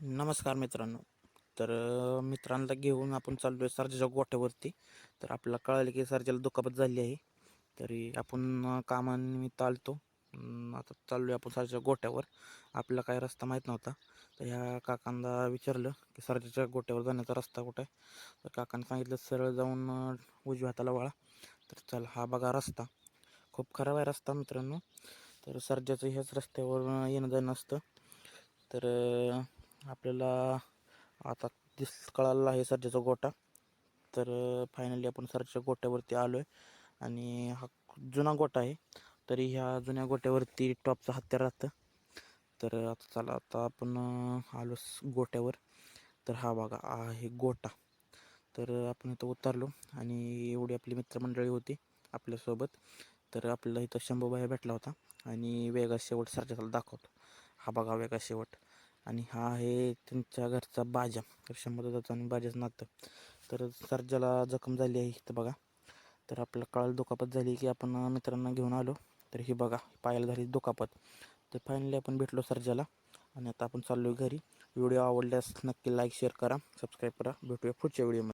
नमस्कार मित्रांनो. तर मित्रांना घेऊन आपण चाललो आहे सर्जाच्या गोठ्यावरती. तर आपल्याला कळालं की सर्जाला दुखापत झाली आहे. तरी आपण कामानिमित्त आलतो. आता चाललो आहे आपण सरजाच्या गोठ्यावर. आपल्याला काय रस्ता माहीत नव्हता. तर ह्या काकांना विचारलं की सर्जाच्या गोठ्यावर जाण्याचा रस्ता कुठं आहे? तर काकांनी सांगितलं सरळ जाऊन उजव्या हाताला वळा. तर चल हा बघा रस्ता. खूप खराब आहे रस्ता मित्रांनो. तर सर्जाचं ह्याच रस्त्यावर येणं जाणं असतं. तर आपल्याला आता दिस कळालं आहे सरजेचा गोटा. तर फायनली आपण सरच्या गोट्यावरती आलो आहे आणि हा जुना गोटा आहे. तरी ह्या जुन्या गोट्यावरती टॉपचं हत्यार राहतं. तर आता चला आता आपण आलो गोट्यावर. तर हा बघा आहे गोटा. तर आपण इथं उतरलो. आणि एवढी आपली मित्रमंडळी होती आपल्यासोबत. तर आपल्याला इथं शंभूबाई भेटला होता. आणि वेगा शेवट सरजाला दाखवतो. हा बघा वेगा शेवट. आणि हा आहे त्यांच्या घरचा बाजा. तर शंभर आणि बाजाचं नातं. तर सर्जाला जखम झाली आहे इथं बघा. तर आपल्याला कळालं दुखापत झाली की आपण मित्रांना घेऊन आलो. तर ही बघा पायाला झाली दुखापत. तर फायनली आपण भेटलो सर्जाला. आणि आता आपण चाललो घरी. व्हिडिओ आवडल्यास नक्की लाईक शेअर करा. सबस्क्राईब करा. भेटूया पुढच्या व्हिडिओमध्ये